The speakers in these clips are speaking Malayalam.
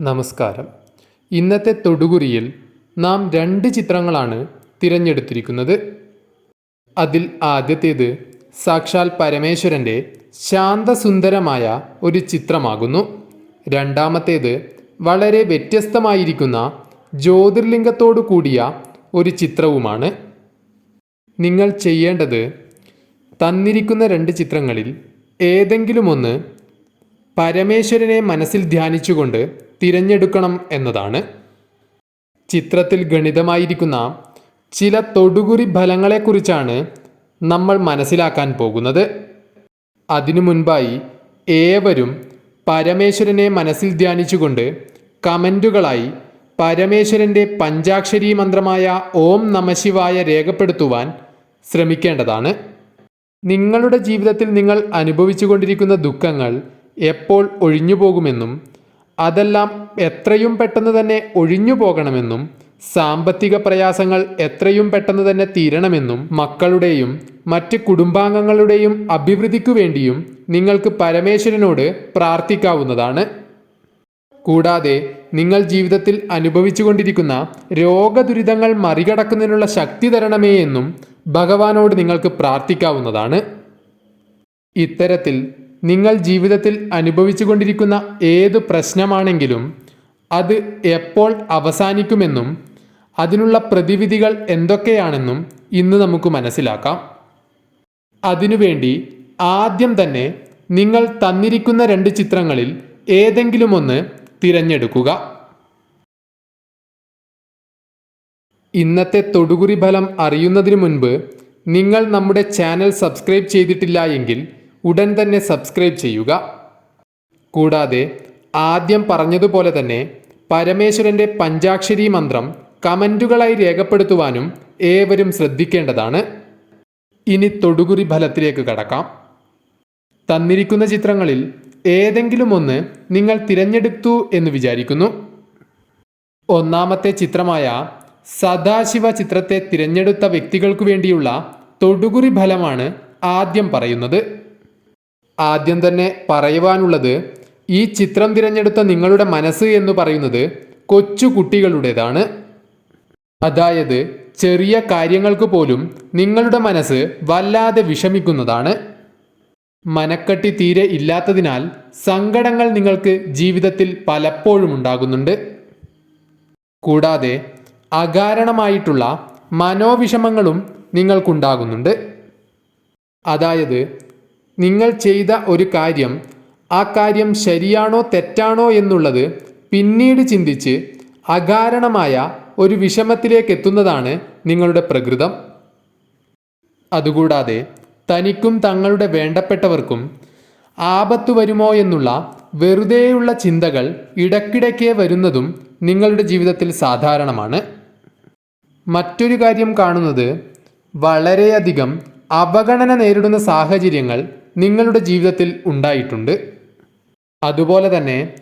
നമസ്കാരം. ഇന്നത്തെ തൊടുകുറിയിൽ നാം രണ്ട് ചിത്രങ്ങളാണ് തിരഞ്ഞെടുത്തിരിക്കുന്നത്. അതിൽ ആദ്യത്തേത് സാക്ഷാൽ പരമേശ്വരന്റെ ശാന്തസുന്ദരമായ ഒരു ചിത്രമാകുന്നു. രണ്ടാമത്തേത് വളരെ വ്യത്യസ്തമായിരിക്കുന്ന ജ്യോതിർലിംഗത്തോടു കൂടിയ ഒരു ചിത്രവുമാണ്. നിങ്ങൾ ചെയ്യേണ്ടത് തന്നിരിക്കുന്ന രണ്ട് ചിത്രങ്ങളിൽ ഏതെങ്കിലും ഒന്ന് പരമേശ്വരനെ മനസ്സിൽ ധ്യാനിച്ചുകൊണ്ട് തിരഞ്ഞെടുക്കണം എന്നതാണ്. ചിത്രത്തിൽ ഗണിതമായിരിക്കുന്ന ചില തൊടുകുറി ഫലങ്ങളെക്കുറിച്ചാണ് നമ്മൾ മനസ്സിലാക്കാൻ പോകുന്നത്. അതിനു മുൻപായി ഏവരും പരമേശ്വരനെ മനസ്സിൽ ധ്യാനിച്ചുകൊണ്ട് കമന്റുകളായി പരമേശ്വരന്റെ പഞ്ചാക്ഷരി മന്ത്രമായ ഓം നമശിവായ രേഖപ്പെടുത്തുവാൻ ശ്രമിക്കേണ്ടതാണ്. നിങ്ങളുടെ ജീവിതത്തിൽ നിങ്ങൾ അനുഭവിച്ചുകൊണ്ടിരിക്കുന്ന ദുഃഖങ്ങൾ എപ്പോൾ ഒഴിഞ്ഞു പോകുമെന്നും അതെല്ലാം എത്രയും പെട്ടെന്ന് തന്നെ ഒഴിഞ്ഞു പോകണമെന്നും സാമ്പത്തിക പ്രയാസങ്ങൾ എത്രയും പെട്ടെന്ന് തന്നെ തീരണമെന്നും മക്കളുടെയും മറ്റ് കുടുംബാംഗങ്ങളുടെയും അഭിവൃദ്ധിക്കു വേണ്ടിയും നിങ്ങൾക്ക് പരമേശ്വരനോട് പ്രാർത്ഥിക്കാവുന്നതാണ്. കൂടാതെ നിങ്ങൾ ജീവിതത്തിൽ അനുഭവിച്ചുകൊണ്ടിരിക്കുന്ന രോഗദുരിതങ്ങൾ മറികടക്കുന്നതിനുള്ള ശക്തി തരണമേ എന്നും ഭഗവാനോട് നിങ്ങൾക്ക് പ്രാർത്ഥിക്കാവുന്നതാണ്. ഇത്തരത്തിൽ നിങ്ങൾ ജീവിതത്തിൽ അനുഭവിച്ചുകൊണ്ടിരിക്കുന്ന ഏത് പ്രശ്നമാണെങ്കിലും അത് എപ്പോൾ അവസാനിക്കുമെന്നും അതിനുള്ള പ്രതിവിധികൾ എന്തൊക്കെയാണെന്നും ഇന്ന് നമുക്ക് മനസ്സിലാക്കാം. അതിനുവേണ്ടി ആദ്യം തന്നെ നിങ്ങൾ തന്നിരിക്കുന്ന രണ്ട് ചിത്രങ്ങളിൽ ഏതെങ്കിലും ഒന്ന് തിരഞ്ഞെടുക്കുക. ഇന്നത്തെ തൊടുകുറി ഫലം അറിയുന്നതിന് മുൻപ് നിങ്ങൾ നമ്മുടെ ചാനൽ സബ്സ്ക്രൈബ് ചെയ്തിട്ടില്ല എങ്കിൽ ഉടൻ തന്നെ സബ്സ്ക്രൈബ് ചെയ്യുക. കൂടാതെ ആദ്യം പറഞ്ഞതുപോലെ തന്നെ പരമേശ്വരന്റെ പഞ്ചാക്ഷരി മന്ത്രം കമന്റുകളായി രേഖപ്പെടുത്തുവാനും ഏവരും ശ്രദ്ധിക്കേണ്ടതാണ്. ഇനി തൊടുകുറി ഫലത്തിലേക്ക് കടക്കാം. തന്നിരിക്കുന്ന ചിത്രങ്ങളിൽ ഏതെങ്കിലും ഒന്ന് നിങ്ങൾ തിരഞ്ഞെടുത്തു എന്ന് വിചാരിക്കുന്നു. ഒന്നാമത്തെ ചിത്രമായ സദാശിവ ചിത്രത്തെ തിരഞ്ഞെടുത്ത വ്യക്തികൾക്കു വേണ്ടിയുള്ള തൊടുകുറി ഫലമാണ് ആദ്യം പറയുന്നത്. ആദ്യം തന്നെ പറയുവാനുള്ളത് ഈ ചിത്രം തിരഞ്ഞെടുത്ത നിങ്ങളുടെ മനസ്സ് എന്ന് പറയുന്നത് കൊച്ചു കുട്ടികളുടേതാണ് അതായത് ചെറിയ കാര്യങ്ങൾക്ക് പോലും നിങ്ങളുടെ മനസ്സ് വല്ലാതെ വിഷമിക്കുന്നതാണ്. മനക്കട്ടി തീരെ ഇല്ലാത്തതിനാൽ സങ്കടങ്ങൾ നിങ്ങൾക്ക് ജീവിതത്തിൽ പലപ്പോഴും ഉണ്ടാകുന്നുണ്ട്. കൂടാതെ അകാരണമായിട്ടുള്ള മനോവിഷമങ്ങളും നിങ്ങൾക്കുണ്ടാകുന്നുണ്ട്. അതായത് നിങ്ങൾ ചെയ്ത ഒരു കാര്യം ആ കാര്യം ശരിയാണോ തെറ്റാണോ എന്നുള്ളത് പിന്നീട് ചിന്തിച്ച് അകാരണമായ ഒരു വിഷമത്തിലേക്ക് എത്തുന്നതാണ് നിങ്ങളുടെ പ്രകൃതം. അതുകൂടാതെ തനിക്കും തങ്ങളുടെ വേണ്ടപ്പെട്ടവർക്കും ആപത്തു വരുമോ എന്നുള്ള വെറുതെയുള്ള ചിന്തകൾ ഇടയ്ക്കിടയ്ക്ക് വരുന്നതും നിങ്ങളുടെ ജീവിതത്തിൽ സാധാരണമാണ്. മറ്റൊരു കാര്യം കാണുന്നത് വളരെയധികം അവഗണന നേരിടുന്ന സാഹചര്യങ്ങൾ നിങ്ങളുടെ ജീവിതത്തിൽ ഉണ്ടായിട്ടുണ്ട്. അതുപോലെ തന്നെ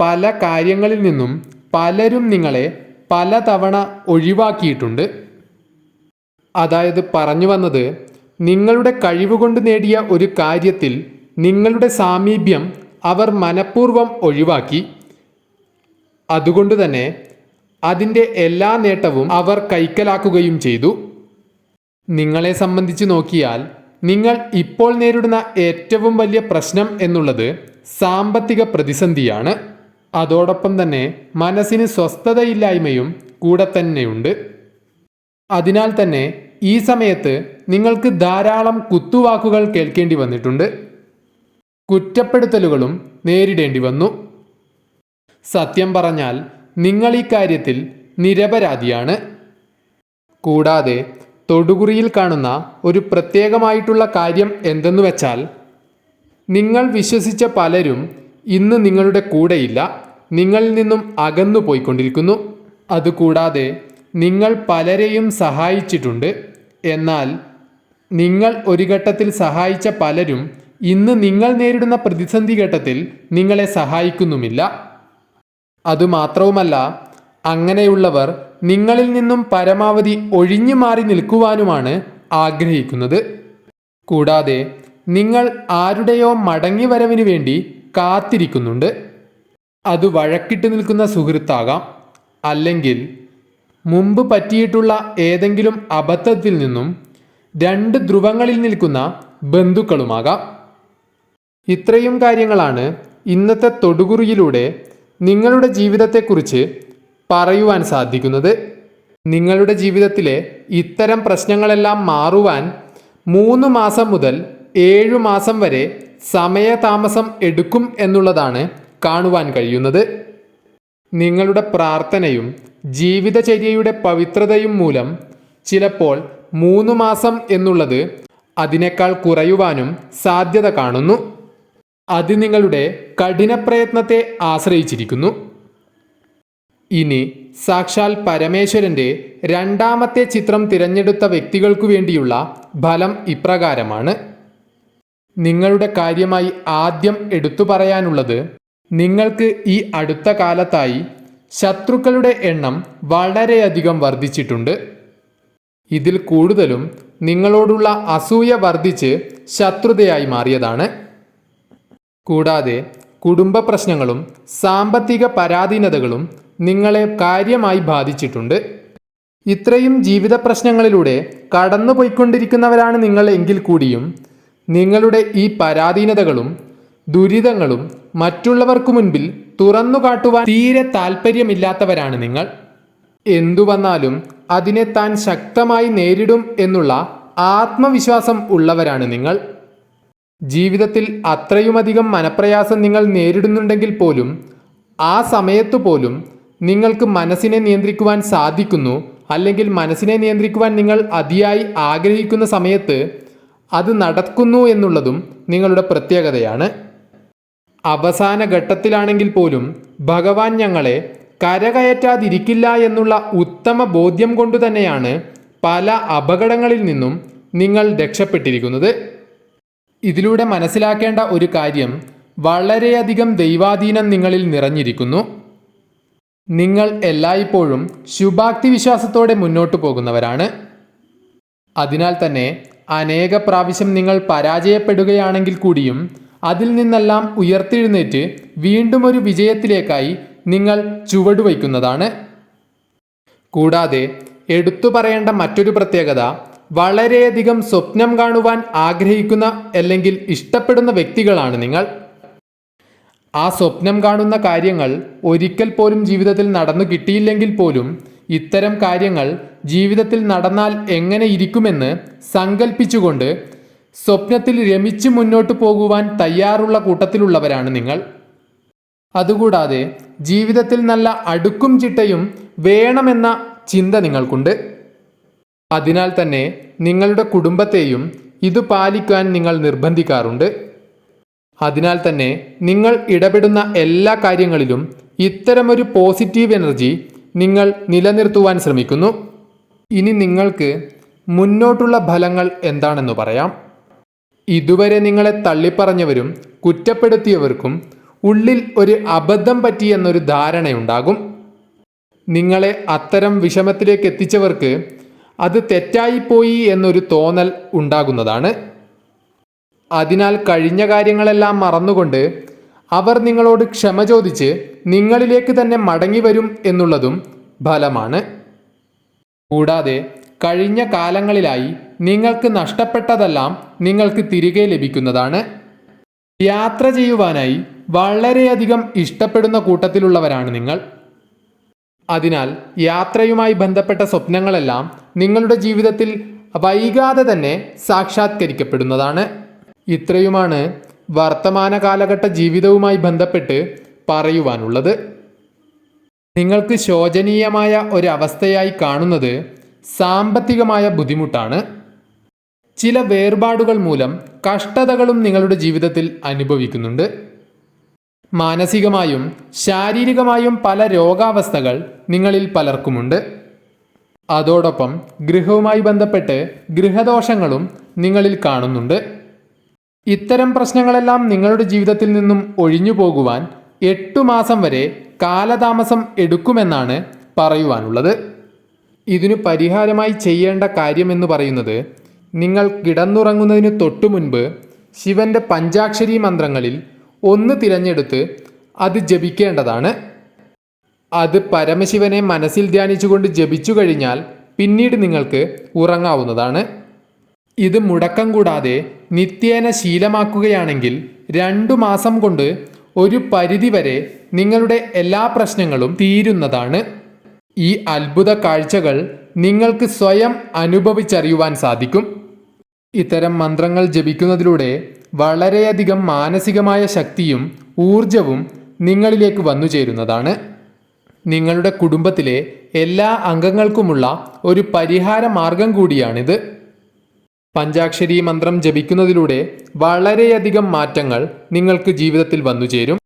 പല കാര്യങ്ങളിൽ നിന്നും പലരും നിങ്ങളെ പലതവണ ഒഴിവാക്കിയിട്ടുണ്ട്. അതായത് പറഞ്ഞു വന്നത് നിങ്ങളുടെ കഴിവുകൊണ്ട് നേടിയ ഒരു കാര്യത്തിൽ നിങ്ങളുടെ സാമീപ്യം അവർ മനഃപൂർവം ഒഴിവാക്കി. അതുകൊണ്ട് തന്നെ അതിന്റെ എല്ലാ നേട്ടവും അവർ കൈക്കലാക്കുകയും ചെയ്തു. നിങ്ങളെ സംബന്ധിച്ച് നോക്കിയാൽ നിങ്ങൾ ഇപ്പോൾ നേരിടുന്ന ഏറ്റവും വലിയ പ്രശ്നം എന്നുള്ളത് സാമ്പത്തിക പ്രതിസന്ധിയാണ്. അതോടൊപ്പം തന്നെ മനസ്സിന് സ്വസ്ഥതയില്ലായ്മയും കൂടെ തന്നെയുണ്ട്. അതിനാൽ തന്നെ ഈ സമയത്ത് നിങ്ങൾക്ക് ധാരാളം കുത്തുവാക്കുകൾ കേൾക്കേണ്ടി വന്നിട്ടുണ്ട്. കുറ്റപ്പെടുത്തലുകളും നേരിടേണ്ടി വന്നു. സത്യം പറഞ്ഞാൽ നിങ്ങൾ ഈ കാര്യത്തിൽ നിരപരാധിയാണ്. കൂടാതെ തൊടുകുറിയിൽ കാണുന്ന ഒരു പ്രത്യേകമായിട്ടുള്ള കാര്യം എന്തെന്ന് വെച്ചാൽ നിങ്ങൾ വിശ്വസിച്ച പലരും ഇന്ന് നിങ്ങളുടെ കൂടെയില്ല നിങ്ങളിൽ നിന്നും അകന്നു പോയിക്കൊണ്ടിരിക്കുന്നു. അതുകൂടാതെ നിങ്ങൾ പലരെയും സഹായിച്ചിട്ടുണ്ട്. എന്നാൽ നിങ്ങൾ ഒരു ഘട്ടത്തിൽ സഹായിച്ച പലരും ഇന്ന് നിങ്ങൾ നേരിടുന്ന പ്രതിസന്ധി ഘട്ടത്തിൽ നിങ്ങളെ സഹായിക്കുന്നുമില്ല. അതുമാത്രവുമല്ല അങ്ങനെയുള്ളവർ നിങ്ങളിൽ നിന്നും പരമാവധി ഒഴിഞ്ഞു മാറി നിൽക്കുവാനുമാണ് ആഗ്രഹിക്കുന്നത്. കൂടാതെ നിങ്ങൾ ആരുടെയോ മടങ്ങിവരവിന് വേണ്ടി കാത്തിരിക്കുന്നുണ്ട്. അത് വഴക്കിട്ട് നിൽക്കുന്ന സുഹൃത്താകാം. അല്ലെങ്കിൽ മുമ്പ് പറ്റിയിട്ടുള്ള ഏതെങ്കിലും അബദ്ധത്തിൽ നിന്നും രണ്ട് ധ്രുവങ്ങളിൽ നിൽക്കുന്ന ബന്ധുക്കളുമാകാം. ഇത്രയും കാര്യങ്ങളാണ് ഇന്നത്തെ തൊടുകുറിയിലൂടെ നിങ്ങളുടെ ജീവിതത്തെക്കുറിച്ച് പറയുവാൻ സാധിക്കുന്നത് നിങ്ങളുടെ ജീവിതത്തിലെ ഇത്തരം പ്രശ്നങ്ങളെല്ലാം മാറുവാൻ മൂന്ന് മാസം മുതൽ ഏഴു മാസം വരെ സമയതാമസം എടുക്കും എന്നുള്ളതാണ് കാണുവാൻ കഴിയുന്നത്. നിങ്ങളുടെ പ്രാർത്ഥനയും ജീവിതചര്യയുടെ പവിത്രതയും മൂലം ചിലപ്പോൾ മൂന്ന് മാസം എന്നുള്ളത് അതിനേക്കാൾ കുറയുവാനും സാധ്യത കാണുന്നു. അത് നിങ്ങളുടെ കഠിനപ്രയത്നത്തെ ആശ്രയിച്ചിരിക്കുന്നു. ഇനി സാക്ഷാൽ പരമേശ്വരന്റെ രണ്ടാമത്തെ ചിത്രം തിരഞ്ഞെടുത്ത വ്യക്തികൾക്കു വേണ്ടിയുള്ള ഫലം ഇപ്രകാരമാണ്. നിങ്ങളുടെ കാര്യമായി ആദ്യം എടുത്തു പറയാനുള്ളത് നിങ്ങൾക്ക് ഈ അടുത്ത കാലത്തായി ശത്രുക്കളുടെ എണ്ണം വളരെയധികം വർദ്ധിച്ചിട്ടുണ്ട്. ഇതിൽ കൂടുതലും നിങ്ങളോടുള്ള അസൂയ വർദ്ധിച്ച് ശത്രുതയായി മാറിയതാണ്. കൂടാതെ കുടുംബ പ്രശ്നങ്ങളും സാമ്പത്തിക പരാധീനതകളും നിങ്ങളെ കാര്യമായി ബാധിച്ചിട്ടുണ്ട്. ഇത്രയും ജീവിത പ്രശ്നങ്ങളിലൂടെ കടന്നുപോയിക്കൊണ്ടിരിക്കുന്നവരാണ് നിങ്ങൾ എങ്കിൽ കൂടിയും നിങ്ങളുടെ ഈ പരാധീനതകളും ദുരിതങ്ങളും മറ്റുള്ളവർക്ക് മുൻപിൽ തുറന്നു കാട്ടുവാൻ തീരെ താല്പര്യമില്ലാത്തവരാണ് നിങ്ങൾ. എന്തു വന്നാലും അതിനെ താൻ ശക്തമായി നേരിടും എന്നുള്ള ആത്മവിശ്വാസം ഉള്ളവരാണ് നിങ്ങൾ. ജീവിതത്തിൽ അത്രയുമധികം മനപ്രയാസം നിങ്ങൾ നേരിടുന്നുണ്ടെങ്കിൽ പോലും ആ സമയത്തു പോലും നിങ്ങൾക്ക് മനസ്സിനെ നിയന്ത്രിക്കുവാൻ സാധിക്കുന്നു അല്ലെങ്കിൽ മനസ്സിനെ നിയന്ത്രിക്കുവാൻ നിങ്ങൾ അതിയായി ആഗ്രഹിക്കുന്ന സമയത്ത് അത് നടക്കുന്നു എന്നുള്ളതും നിങ്ങളുടെ പ്രത്യേകതയാണ്. അവസാന ഘട്ടത്തിലാണെങ്കിൽ പോലും ഭഗവാൻ ഞങ്ങളെ കരകയറ്റാതിരിക്കില്ല എന്നുള്ള ഉത്തമ ബോധ്യം കൊണ്ടു തന്നെയാണ് പല അപകടങ്ങളിൽ നിന്നും നിങ്ങൾ രക്ഷപ്പെട്ടിരിക്കുന്നത്. ഇതിലൂടെ മനസ്സിലാക്കേണ്ട ഒരു കാര്യം വളരെയധികം ദൈവാധീനം നിങ്ങളിൽ നിറഞ്ഞിരിക്കുന്നു. നിങ്ങൾ എല്ലായ്പ്പോഴും ശുഭാക്തി വിശ്വാസത്തോടെ മുന്നോട്ടു പോകുന്നവരാണ്. അതിനാൽ തന്നെ അനേക പ്രാവശ്യം നിങ്ങൾ പരാജയപ്പെടുകയാണെങ്കിൽ കൂടിയും അതിൽ നിന്നെല്ലാം ഉയർത്തെഴുന്നേറ്റ് വീണ്ടും ഒരു വിജയത്തിലേക്കായി നിങ്ങൾ ചുവടുവയ്ക്കുന്നതാണ് കൂടാതെ എടുത്തു പറയേണ്ട മറ്റൊരു പ്രത്യേകത വളരെയധികം സ്വപ്നം കാണുവാൻ ആഗ്രഹിക്കുന്ന അല്ലെങ്കിൽ ഇഷ്ടപ്പെടുന്ന വ്യക്തികളാണ് നിങ്ങൾ. ആ സ്വപ്നം കാണുന്ന കാര്യങ്ങൾ ഒരിക്കൽ പോലും ജീവിതത്തിൽ നടന്നു കിട്ടിയില്ലെങ്കിൽ പോലും ഇത്തരം കാര്യങ്ങൾ ജീവിതത്തിൽ നടന്നാൽ എങ്ങനെ ഇരിക്കുമെന്ന് സങ്കല്പിച്ചുകൊണ്ട് സ്വപ്നത്തിൽ രമിച്ചു മുന്നോട്ട് പോകുവാൻ തയ്യാറുള്ള കൂട്ടത്തിലുള്ളവരാണ് നിങ്ങൾ. അതുകൂടാതെ ജീവിതത്തിൽ നല്ല അടുക്കും ചിട്ടയും വേണമെന്ന ചിന്ത നിങ്ങൾക്കുണ്ട്. അതിനാൽ തന്നെ നിങ്ങളുടെ കുടുംബത്തെയും ഇത് പാലിക്കാൻ നിങ്ങൾ നിർബന്ധിക്കാറുണ്ട്. അതിനാൽ തന്നെ നിങ്ങൾ ഇടപെടുന്ന എല്ലാ കാര്യങ്ങളിലും ഇത്തരമൊരു പോസിറ്റീവ് എനർജി നിങ്ങൾ നിലനിർത്തുവാൻ ശ്രമിക്കുന്നു. ഇനി നിങ്ങൾക്ക് മുന്നോട്ടുള്ള ഫലങ്ങൾ എന്താണെന്ന് പറയാം. ഇതുവരെ നിങ്ങളെ തള്ളിപ്പറഞ്ഞവരും കുറ്റപ്പെടുത്തിയവർക്കും ഉള്ളിൽ ഒരു അബദ്ധം പറ്റിയെന്നൊരു ധാരണയുണ്ടാകും. നിങ്ങളെ അത്തരം വിഷമത്തിലേക്ക് എത്തിച്ചവർക്ക് അത് തെറ്റായിപ്പോയി എന്നൊരു തോന്നൽ ഉണ്ടാകുന്നതാണ്. അതിനാൽ കഴിഞ്ഞ കാര്യങ്ങളെല്ലാം മറന്നുകൊണ്ട് അവർ നിങ്ങളോട് ക്ഷമ ചോദിച്ച് നിങ്ങളിലേക്ക് തന്നെ മടങ്ങി വരും എന്നുള്ളതും ഫലമാണ്. കൂടാതെ കഴിഞ്ഞ കാലങ്ങളിലായി നിങ്ങൾക്ക് നഷ്ടപ്പെട്ടതെല്ലാം നിങ്ങൾക്ക് തിരികെ ലഭിക്കുന്നതാണ്. യാത്ര ചെയ്യുവാനായി വളരെയധികം ഇഷ്ടപ്പെടുന്ന കൂട്ടത്തിലുള്ളവരാണ് നിങ്ങൾ. അതിനാൽ യാത്രയുമായി ബന്ധപ്പെട്ട സ്വപ്നങ്ങളെല്ലാം നിങ്ങളുടെ ജീവിതത്തിൽ വൈകാതെ തന്നെ സാക്ഷാത്കരിക്കപ്പെടുന്നതാണ്. ഇത്രയുമാണ് വർത്തമാന കാലഘട്ട ജീവിതവുമായി ബന്ധപ്പെട്ട് പറയുവാനുള്ളത്. നിങ്ങൾക്ക് ശോചനീയമായ ഒരവസ്ഥയായി കാണുന്നത് സാമ്പത്തികമായ ബുദ്ധിമുട്ടാണ്. ചില വേർപാടുകൾ മൂലം കഷ്ടതകളും നിങ്ങളുടെ ജീവിതത്തിൽ അനുഭവിക്കുന്നുണ്ട്. മാനസികമായും ശാരീരികമായും പല രോഗാവസ്ഥകൾ നിങ്ങളിൽ പലർക്കുമുണ്ട്. അതോടൊപ്പം ഗൃഹവുമായി ബന്ധപ്പെട്ട് ഗൃഹദോഷങ്ങളും നിങ്ങളിൽ കാണുന്നുണ്ട്. ഇത്തരം പ്രശ്നങ്ങളെല്ലാം നിങ്ങളുടെ ജീവിതത്തിൽ നിന്നും ഒഴിഞ്ഞു പോകുവാൻ എട്ടു മാസം വരെ കാലതാമസം എടുക്കുമെന്നാണ് പറയുവാനുള്ളത്. ഇതിനു പരിഹാരമായി ചെയ്യേണ്ട കാര്യമെന്ന് പറയുന്നത് നിങ്ങൾ കിടന്നുറങ്ങുന്നതിന് തൊട്ടു മുൻപ് ശിവന്റെ പഞ്ചാക്ഷരി മന്ത്രങ്ങളിൽ ഒന്ന് തിരഞ്ഞെടുത്ത് അത് ജപിക്കേണ്ടതാണ്. അത് പരമശിവനെ മനസ്സിൽ ധ്യാനിച്ചുകൊണ്ട് ജപിച്ചു കഴിഞ്ഞാൽ പിന്നീട് നിങ്ങൾക്ക് ഉറങ്ങാവുന്നതാണ്. ഇത് മുടക്കം കൂടാതെ നിത്യേന ശീലമാക്കുകയാണെങ്കിൽ രണ്ടു മാസം കൊണ്ട് ഒരു പരിധിവരെ നിങ്ങളുടെ എല്ലാ പ്രശ്നങ്ങളും തീരുന്നതാണ്. ഈ അത്ഭുത കാഴ്ചകൾ നിങ്ങൾക്ക് സ്വയം അനുഭവിച്ചറിയുവാൻ സാധിക്കും. ഇത്തരം മന്ത്രങ്ങൾ ജപിക്കുന്നതിലൂടെ വളരെയധികം മാനസികമായ ശക്തിയും ഊർജവും നിങ്ങളിലേക്ക് വന്നു ചേരുന്നതാണ്. നിങ്ങളുടെ കുടുംബത്തിലെ എല്ലാ അംഗങ്ങൾക്കുമുള്ള ഒരു പരിഹാര മാർഗം കൂടിയാണിത്. പഞ്ചാക്ഷരി മന്ത്രം ജപിക്കുന്നതിലൂടെ വളരെയധികം മാറ്റങ്ങൾ നിങ്ങൾക്ക് ജീവിതത്തിൽ വന്നു ചേരും.